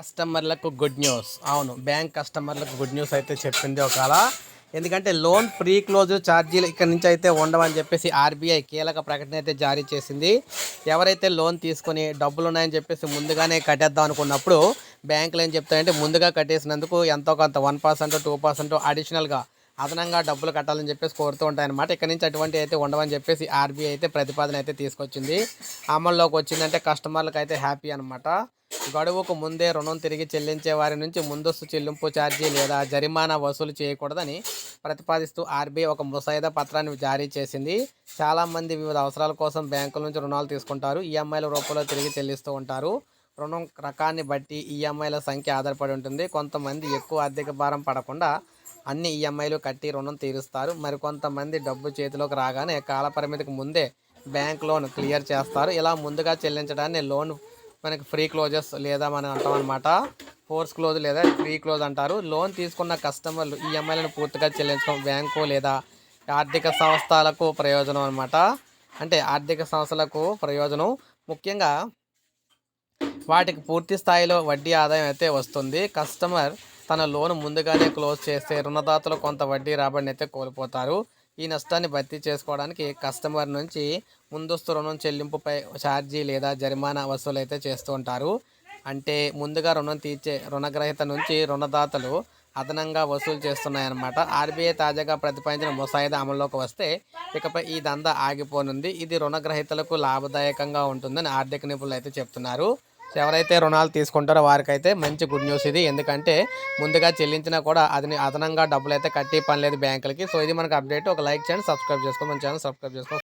కస్టమర్లకు good news. అవును bank కస్టమర్లకు గుడ్ న్యూస్ అయితే చెప్పింది ఒకవేళ ఎందుకంటే లోన్ ప్రీ క్లోజ్ ఛార్జీలు ఇక్కడ నుంచి అయితే ఉండవని చెప్పేసి ఆర్బీఐ కీలక ప్రకటన అయితే జారీ చేసింది. ఎవరైతే లోన్ తీసుకొని డబ్బులు ఉన్నాయని చెప్పేసి ముందుగానే కట్టేద్దాం అనుకున్నప్పుడు బ్యాంకులు ఏం చెప్తాయంటే ముందుగా కట్టేసినందుకు ఎంతో కొంత వన్ పర్సెంట్ టూ పర్సెంట్ అడిషనల్గా అదనంగా డబ్బులు కట్టాలని చెప్పేసి కోరుతూ ఉంటాయన్నమాట. ఇక్కడ నుంచి అటువంటి అయితే ఉండవని చెప్పేసి ఆర్బీఐ అయితే ప్రతిపాదన అయితే తీసుకొచ్చింది. అమల్లోకి వచ్చిందంటే కస్టమర్లకు అయితే హ్యాపీ అనమాట గడువుకు ముందే రుణం తిరిగి చెల్లించే వారి నుంచి ముందస్తు చెల్లింపు ఛార్జీ లేదా జరిమానా వసూలు చేయకూడదని ప్రతిపాదిస్తూ ఆర్బీఐ ఒక ముసాయిదా పత్రాన్ని జారీ చేసింది. చాలామంది వివిధ అవసరాల కోసం బ్యాంకుల నుంచి రుణాలు తీసుకుంటారు. ఈఎంఐల రూపంలో తిరిగి చెల్లిస్తూ ఉంటారు. రుణం రకాన్ని బట్టి ఈఎంఐల సంఖ్య ఆధారపడి ఉంటుంది. కొంతమంది ఎక్కువ ఆర్థిక భారం పడకుండా అన్ని ఈఎంఐలు కట్టి రుణం తీరుస్తారు. మరికొంతమంది డబ్బు చేతిలోకి రాగానే కాలపరిమితికి ముందే బ్యాంక్ లోన్ క్లియర్ చేస్తారు. ఇలా ముందుగా చెల్లించడాన్ని లోన్ మనకి ఫ్రీ క్లోజెస్ లేదా మనం అంటాం అనమాట ఫోర్స్ క్లోజ్ లేదా ఫ్రీ క్లోజ్ అంటారు. లోన్ తీసుకున్న కస్టమర్లు ఈఎంఐలను పూర్తిగా చెల్లించడం బ్యాంకు లేదా ఆర్థిక సంస్థలకు ప్రయోజనం అనమాట అంటే ఆర్థిక సంస్థలకు ప్రయోజనం. ముఖ్యంగా వాటికి పూర్తి స్థాయిలో వడ్డీ ఆదాయం అయితే వస్తుంది. కస్టమర్ తన లోన్ ముందుగానే క్లోజ్ చేస్తే రుణదాతలు కొంత వడ్డీ రాబడిని అయితే కోల్పోతారు. ఈ నష్టాన్ని భర్తీ చేసుకోవడానికి కస్టమర్ నుంచి ముందస్తు రుణం చెల్లింపుపై ఛార్జీ లేదా జరిమానా వసూలు అయితే చేస్తూ ఉంటారు. అంటే ముందుగా రుణం తీర్చే రుణగ్రహీత నుంచి రుణదాతలు అదనంగా వసూలు చేస్తున్నాయన్నమాట. ఆర్బీఐ తాజాగా ప్రతిపాదించిన ముసాయిదా అమల్లోకి వస్తే ఇకపై ఈ దందా ఆగిపోనుంది. ఇది రుణగ్రహీతలకు లాభదాయకంగా ఉంటుందని ఆర్థిక నిపుణులు అయితే చెప్తున్నారు. సో ఎవరైతే రుణాలు తీసుకుంటారో వారికైతే మంచి గుడ్ న్యూస్ ఇది. ఎందుకంటే ముందుగా చెల్లించినా కూడా అది అదనంగా డబ్బులు అయితే కట్టి పని లేదు బ్యాంకులకి. సో ఇది మనకు అప్డేట్ ఒక లైక్ చేయండి సబ్స్క్రైబ్ చేసుకోండి. మన ఛానల్ సబ్స్క్రైబ్ చేసుకోండి